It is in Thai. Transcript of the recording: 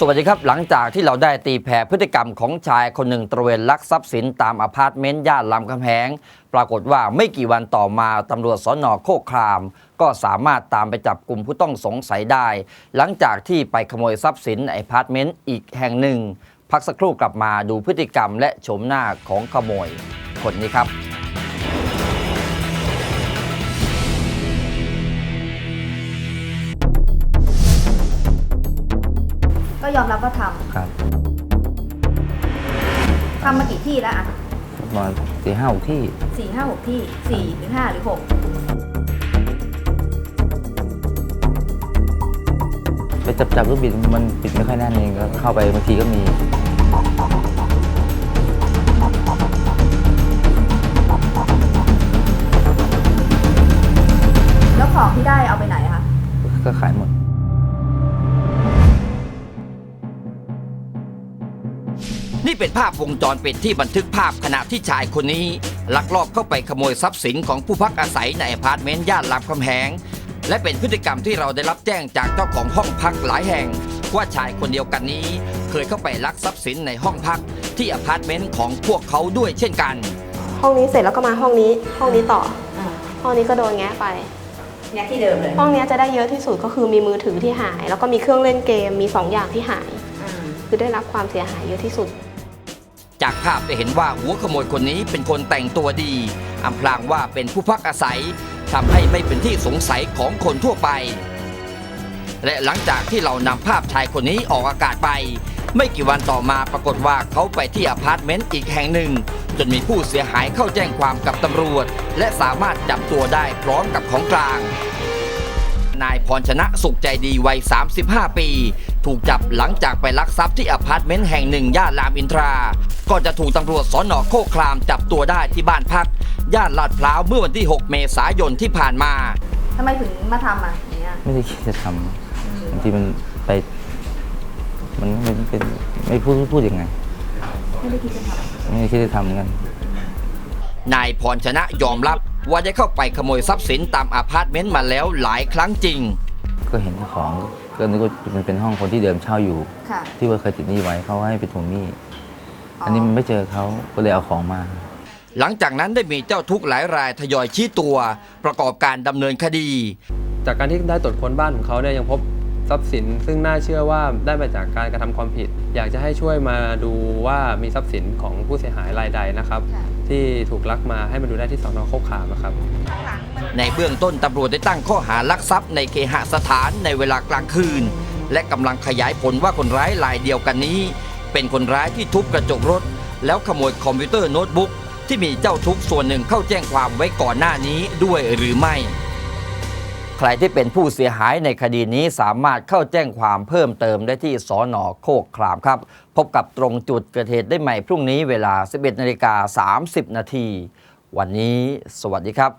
สวัสดีครับ หลังจากที่เราได้ตีแผ่พฤติกรรมของชายคนหนึ่งตระเวนลักทรัพย์สินตามอพาร์ตเมนต์ย่านลำคำแหง ปรากฏว่าไม่กี่วันต่อมาตำรวจสนโคกคราม ก็สามารถตามไปจับกลุ่มผู้ต้องสงสัยได้ หลังจากที่ไปขโมยทรัพย์สินในอพาร์ตเมนต์อีกแห่งหนึ่ง พักสักครู่กลับมาดูพฤติกรรมและโฉมหน้าของขโมย คนนี้ครับ ก็ยอมรับว่าทครับำทำมากี่ที่แล้วอะประมาณสี่ห้าหกที่สี่ห้าหกที่สี่หรือห้าหรือหกไปจับจับลูกบิดมันปิดไม่ค่อยแน่นเองก็เข้าไปบางทีก็มี แล้วของที่ได้เอาไปไหนอะคะ ก็ขายหมด นี่เป็นภาพวงจรปิดที่บันทึกภาพขณะที่ชายคนนี้ ลักลอบเข้าไปขโมยทรัพย์สินของผู้พักอาศัยในอพาร์ตเมนต์ย่านรามคำแหง และเป็นพฤติกรรมที่เราได้รับแจ้งจากเจ้าของห้องพักหลายแห่ง ว่าชายคนเดียวกันนี้ เคยเข้าไปลักทรัพย์สินในห้องพักที่อพาร์ตเมนต์ของพวกเขาด้วยเช่นกัน ห้องนี้เสร็จแล้วก็มาห้องนี้ ห้องนี้ต่อ ห้องนี้ก็โดนแงะไป เนี่ยที่เดิมเลยห้องนี้จะได้เยอะที่สุดก็คือมีมือถือที่หาย แล้วก็มีเครื่องเล่นเกมมีสองอย่างที่หาย คือได้รับความเสียหายเยอะที่สุด จากภาพจะเห็นว่าหัวขโมยคนนี้เป็นคนแต่งตัวดีอำพรางว่าเป็นผู้พักอาศัยทำให้ไม่เป็นที่สงสัยของคนทั่วไป และหลังจากที่เรานำภาพชายคนนี้ออกอากาศไป ไม่กี่วันต่อมาปรากฏว่าเขาไปที่อพาร์ตเมนต์อีกแห่งหนึ่ง จนมีผู้เสียหายเข้าแจ้งความกับตำรวจ และสามารถจับตัวได้พร้อมกับของกลาง นายพรชนะสุขใจดีวัย 35 ปี ถูกจับหลังจากไปลักทรัพย์ที่อพาร์ตเมนต์แห่งหนึ่งย่านรามอินทราก่อนจะถูกตำรวจสอนอโคกครามจับตัวได้ที่บ้านพัก ย่านลาดพร้าวเมื่อวันที่ 6 เมษายนที่ผ่านมาทำไมถึงมาทำอะอย่างเงี้ยไม่ได้คิดจะทำบางทีมันไป มันไม่เป็นไม่พูดพูดยังไง ไม่ได้คิดจะทไม่ได้คิดจะทำเหมือนกัน นายพรชนะยอมรับ ว่าได้เข้าไปขโมยทรัพย์สินตามอพาร์ตเมนต์มาแล้วหลายครั้งจริง ก็เห็นเจ้าของก็นึกว่ามันเป็นห้องคนที่เดิมเช่าอยู่ำค่ะ ที่ว่าเคยติดหนี้ไว้เขาให้ไปทวงหนี้ อันนี้มันไม่เจอเขาก็เลยเอาของมา หลังจากนั้นได้มีเจ้าทุกข์หลายรายทยอยชี้ตัว ประกอบการดำเนินคดี จากการที่ได้ตรวจค้นบ้านของเขาเนี่ยยังพบ ทรัพย์สิน ซึ่งน่าเชื่อว่าได้มาจากการกระทำความผิด อยากจะให้ช่วยมาดูว่ามีทรัพย์สินของผู้เสียหายรายใดนะครับค่ะที่ถูกลักมาให้มาดูได้ที่สอนอโคกขามนะครับ ในเบื้องต้นตำรวจได้ตั้งข้อหารักทรัพย์ในเคหสถานในเวลากลางคืน และกำลังขยายผลว่าคนร้ายรายเดียวกันนี้ เป็นคนร้ายที่ทุบกระจกรถ แล้วขโมยคอมพิวเตอร์โน้ตบุ๊กที่มีเจ้าทุกข์ส่วนหนึ่งเข้าแจ้งความไว้ก่อนหน้านี้ด้วยหรือไม่ ใครที่เป็นผู้เสียหายในคดีนี้สามารถเข้าแจ้งความเพิ่มเติมได้ที่สอนอโคกครามครับ พบกับตรงจุดเกิดเหตุได้ใหม่พรุ่งนี้เวลา 11นาฬิกา30 นาที วันนี้ สวัสดีครับ